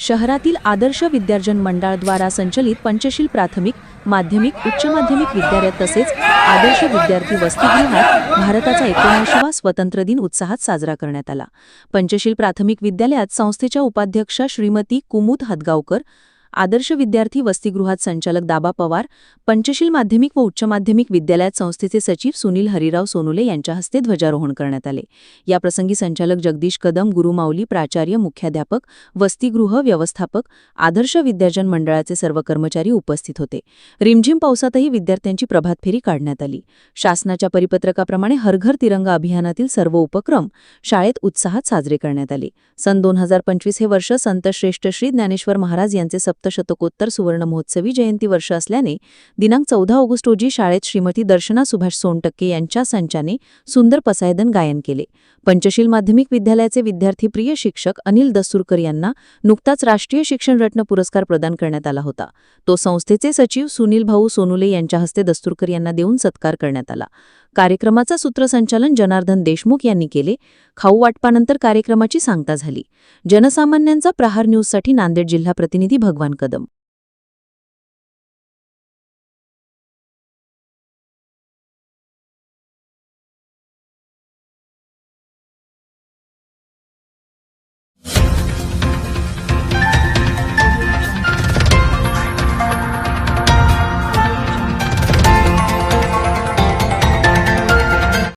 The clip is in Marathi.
शहरातील आदर्श विद्यार्जन मंडळाद्वारा संचलित पंचशील प्राथमिक माध्यमिक उच्च माध्यमिक विद्यालयात तसेच आदर्श विद्यार्थी वसतिगृहात भारताचा एकोणऐंशीवा स्वतंत्र दिन उत्साहात साजरा करण्यात आला. पंचशील प्राथमिक विद्यालयात संस्थेच्या उपाध्यक्षा श्रीमती कुमुद हदगावकर आदर्श विद्यार्थी वसतिगृहात संचालक दाबा पवार पंचशील माध्यमिक व उच्च माध्यमिक विद्यालयात संस्थेचे सचिव सुनील हरिराव सोनुले यांच्या हस्ते ध्वजारोहण करण्यात आले. याप्रसंगी संचालक जगदीश कदम गुरुमाऊली प्राचार्य मुख्याध्यापक वसतिगृह व्यवस्थापक आदर्श विद्याजन मंडळाचे सर्व कर्मचारी उपस्थित होते. रिमझिम पावसातही विद्यार्थ्यांची प्रभात फेरी काढण्यात आली. शासनाच्या परिपत्रकाप्रमाणे हरघर तिरंगा अभियानातील सर्व उपक्रम शाळेत उत्साहात साजरे करण्यात आले. सन दोन हजार पंचवीस हे वर्ष संत श्रेष्ठ श्री ज्ञानेश्वर महाराज यांचे सप्तशतकोत्तर सुवर्ण महोत्सवी जयंती वर्ष असल्याने दिनांक चौदा ऑगस्ट रोजी शाळेत श्रीमती दर्शना सुभाष सोनटक्के यांच्या संचाने सुंदर पसायदन गायन केले. पंचशील माध्यमिक विद्यालयाचे विद्यार्थी प्रिय शिक्षक अनिल दस्तुरकर यांना नुकताच राष्ट्रीय शिक्षण रत्न पुरस्कार प्रदान करण्यात आला होता. तो संस्थेचे सचिव सुनील भाऊ सोनुले यांच्या हस्ते दस्तुरकर यांना देऊन सत्कार करण्यात आला. कार्यक्रमाचा सूत्रसंचालन जनार्दन देशमुख यांनी केले. खाऊ वाटपानंतर कार्यक्रमाची सांगता झाली. जनसामान्यांचा प्रहार न्यूजसाठी नांदेड जिल्हा प्रतिनिधी भगवान कदम.